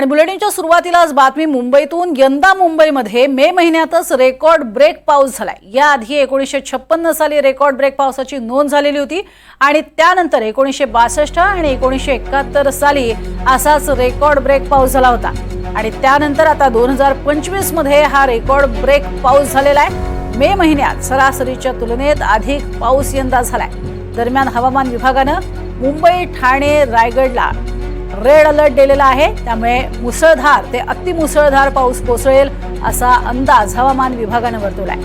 आणि बुलेटिनच्या सुरुवातीलाच बातमी मुंबईतून यंदा मुंबईमध्ये मे महिन्यातच रेकॉर्ड ब्रेक पाऊस झालाय. याआधी एकोणीसशे छप्पन्न साली रेकॉर्ड ब्रेक पावसाची नोंद झालेली होती आणि त्यानंतर एकोणीसशे बासष्ट आणि एकोणीसशे एकाहत्तर साली असाच रेकॉर्ड ब्रेक पाऊस झाला होता. आणि त्यानंतर आता दोन हजार पंचवीसमध्ये हा रेकॉर्ड ब्रेक पाऊस झालेला आहे. मे महिन्यात सरासरीच्या तुलनेत अधिक पाऊस यंदा झालाय. दरम्यान हवामान विभागानं मुंबई ठाणे रायगडला रेड अलर्ट दिलेला आहे. त्यामुळे मुसळधार ते अतिमुसळधार पाऊस कोसळेल असा अंदाज हवामान विभागानं वर्तवलाय.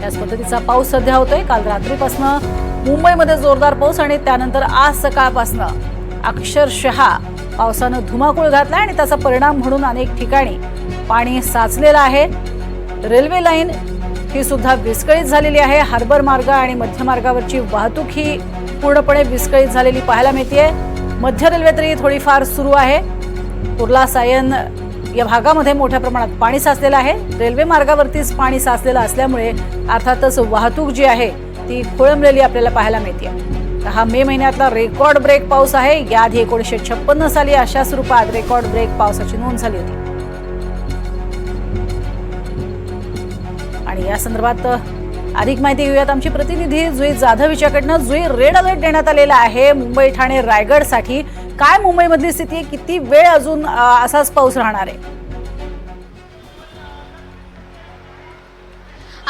त्याच पद्धतीचा पाऊस सध्या होतोय. काल रात्रीपासनं मुंबईमध्ये जोरदार पाऊस आणि त्यानंतर आज सकाळपासनं अक्षरशः पावसानं धुमाकूळ घातला आणि त्याचा परिणाम म्हणून अनेक ठिकाणी पाणी साचलेलं आहे. रेल्वे लाईन ही सुद्धा विस्कळीत झालेली आहे. हार्बर मार्ग आणि मध्यमार्गावरची वाहतूक ही पूर्णपणे विस्कळीत झालेली पाहायला मिळते मध्य रेल्वे तरी थोडीफार सुरू आहे. कुर्ला सायन या भागामध्ये मोठ्या प्रमाणात पाणी साचलेलं आहे. रेल्वे मार्गावरतीच पाणी साचलेलं असल्यामुळे अर्थातच वाहतूक जी आहे ती खोळंबलेली आपल्याला पाहायला मिळते. हा मे महिन्यातला रेकॉर्ड ब्रेक पाऊस आहे. याआधी एकोणीसशे छप्पन्न साली अशा स्वरूपात रेकॉर्ड ब्रेक पावसाची नोंद झाली होती. आणि या संदर्भात अधिक माहिती घेऊयात आमची प्रतिनिधी जुई जाधव हिच्याकडनं. जुई रेड अलर्ट देण्यात आलेला आहे. मुंबई ठाणे रायगडसाठी. काय मुंबईमधली स्थिती किती वेळ अजून असाच पाऊस राहणार आहे?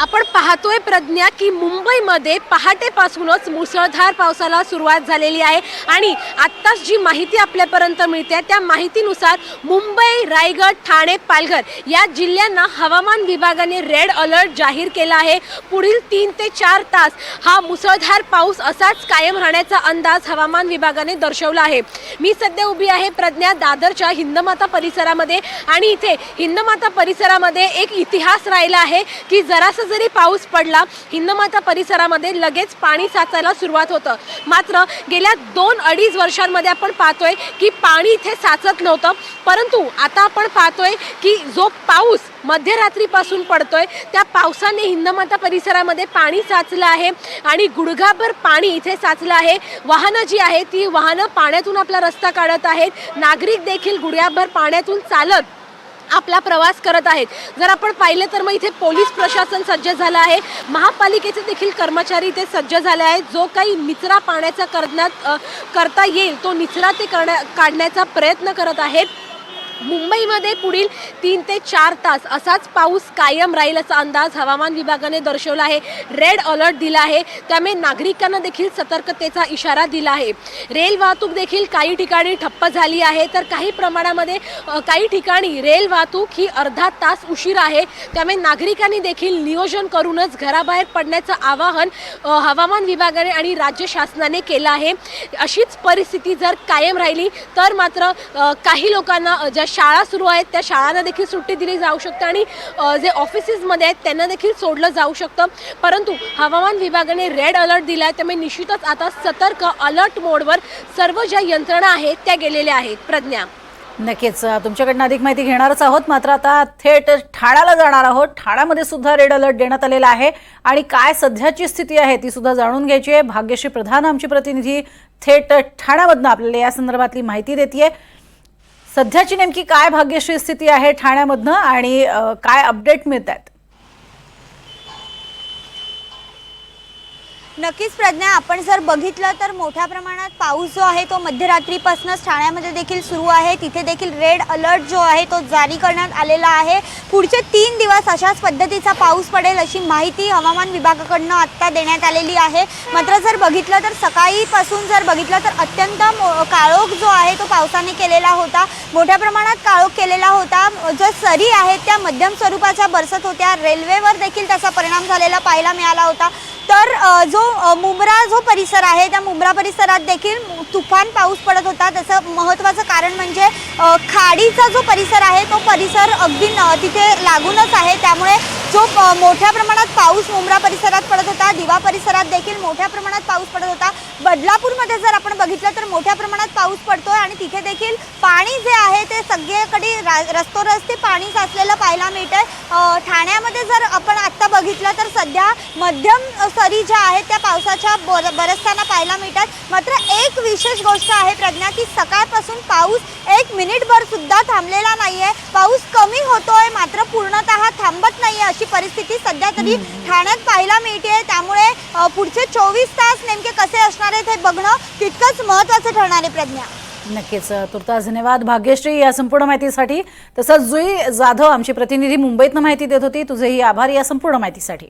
आपण पाहतोय प्रज्ञा की मुंबईमध्ये पहाटेपासूनच मुसळधार पावसाला सुरुवात झालेली आहे आणि आत्ताच जी माहिती आपल्यापर्यंत मिळते त्या माहितीनुसार मुंबई रायगड ठाणे पालघर या जिल्ह्यांना हवामान विभागाने रेड अलर्ट जाहीर केला आहे. पुढील तीन ते चार तास हा मुसळधार पाऊस असाच कायम राहण्याचा अंदाज हवामान विभागाने दर्शवला आहे. मी सध्या उभी आहे प्रज्ञा दादरच्या हिंदमाता परिसरामध्ये आणि इथे हिंदमाता परिसरामध्ये एक इतिहास राहिला आहे की जरासं जरी पाऊस पडला हिंदमाता परिसरामध्ये लगेच पाणी साचायला सुरुवात होतं. मात्र गेल्या दोन अडीच वर्षांमध्ये आपण पाहतोय की पाणी इथे साचत नव्हतं. परंतु आता आपण पाहतोय की जो पाऊस मध्यरात्रीपासून पडतोय त्या पावसाने हिंदमाता परिसरामध्ये पाणी साचलं आहे आणि गुडघाभर पाणी इथे साचलं आहे. वाहनं जी आहेत ती वाहनं पाण्यातून आपला रस्ता काढत आहेत. नागरिक देखील गुडघ्याभर पाण्यातून चालत आपला प्रवास करत आहेत. जर आपण पाहिलं तर मग इथे पोलीस प्रशासन सज्ज झालं आहे. महापालिकेचे देखील कर्मचारी इथे सज्ज झाले आहेत. जो काही निचरा पाण्याचा करण्यात करता येईल तो निचरा ते करण्या काढण्याचा प्रयत्न करत आहेत. मुंबईमध्ये पुढील तीन ते चार तास असाच पाऊस कायम राहील असा अंदाज हवामान विभागाने दर्शवला आहे. रेड अलर्ट दिला आहे. त्यामुळे नागरिकांना देखील सतर्कतेचा इशारा दिला आहे. रेल वाहतूक देखील काही ठिकाणी ठप्प झाली आहे. तर काही प्रमाणामध्ये काही ठिकाणी रेल वाहतूक ही अर्धा तास उशीर आहे. त्यामुळे नागरिकांनी देखील नियोजन करूनच घराबाहेर पडण्याचं आवाहन हवामान विभागाने आणि राज्य शासनाने केलं आहे. अशीच परिस्थिती जर कायम राहिली तर मात्र काही लोकांना ज्या शाळा सुरू आहेत त्या शाळांना देखील सुट्टी दिली जाऊ शकते आणि जे ऑफिसेसमध्ये आहेत त्यांना देखील सोडलं जाऊ शकतं. परंतु हवामान विभागाने रेड अलर्ट दिला आहे त्यामुळे निश्चितच आता सतर्क अलर्ट मोडवर सर्व ज्या यंत्रणा आहेत त्या गेलेल्या आहेत. प्रज्ञा. नक्कीच तुमच्याकडनं अधिक माहिती घेणारच आहोत. मात्र आता थेट ठाण्याला जाणार आहोत. ठाण्यामध्ये सुद्धा रेड अलर्ट देण्यात आलेला आहे. आणि काय सध्याची स्थिती आहे ती सुद्धा जाणून घ्यायची आहे. भाग्यश्री प्रधान आमची प्रतिनिधी थेट ठाण्यामधनं आपल्याला या संदर्भातली माहिती देते सध्याची नेमकी काय भाग्यश्री स्थिती आहे ठाण्यामधनं आणि काय अपडेट मिळत आहेत नक्कीच प्रज्ञा. आपण जर बघितलं तर मोठ्या प्रमाणात पाऊस जो आहे तो मध्यरात्रीपासूनच ठाण्यामध्ये देखील सुरू आहे. तिथे देखील रेड अलर्ट जो आहे तो जारी करण्यात आलेला आहे. पुढचे तीन दिवस अशाच पद्धतीचा पाऊस पडेल अशी माहिती हवामान विभागाकडनं आत्ता देण्यात आलेली आहे. मात्र जर बघितलं तर सकाळीपासून जर बघितलं तर अत्यंत मो- काळोख जो आहे तो पावसाने केलेला होता. मोठ्या प्रमाणात काळोख केलेला होता. ज्या सरी आहेत त्या मध्यम स्वरूपाच्या बरसत होत्या. रेल्वेवर देखील त्याचा परिणाम झालेला पाहायला मिळाला होता. तर जो मुंब्रा जो परिसर आहे त्या मुंब्रा परिसरात देखील तुफान पाऊस पडत होता. त्याचं महत्त्वाचं कारण म्हणजे खाडीचा जो परिसर आहे तो परिसर अगदी तिथे लागूनच आहे. त्यामुळे जो मोठ्या प्रमाणात पाऊस मुंब्रा परिसरात पडत होता. दिवा परिसरात देखील मोठ्या प्रमाणात पाऊस पडत होता. बदलापूरमध्ये जर आपण बघितलं तर मोठ्या प्रमाणात पाऊस पडतोय आणि तिथे देखील पाणी जे आहे ते सगळीकडे रा- रस्तोरस्ते पाणी साचलेलं पाहायला मिळतंय. ठाण्यामध्ये जर आपण आत्ता बघितलं तर सध्या मध्यम सरी ज्या आहेत त्या पावसाच्या बर बरसताना पाहायला मिळतात. मात्र एक विशेष गोष्ट आहे प्रज्ञा की सकाळपासून पाऊस एक मिनिटभर सुद्धा थांबलेला आहे पाऊस कमी होतोय मात्र पूर्ण नाही आहे अशी परिस्थिती. सध्या तरी ठाण्यात पाहायला मिळते त्यामुळे पुढचे चोवीस तास नेमके कसे असणार आहेत हे बघणं तितकंच महत्त्वाचं ठरणार आहे प्रज्ञा. नक्कीच तुर्तास धन्यवाद. भाग्यश्री या संपूर्ण माहितीसाठी. तसंच जुई जाधव आमची प्रतिनिधी मुंबईतनं माहिती देत होती. तुझेही आभार या संपूर्ण माहितीसाठी.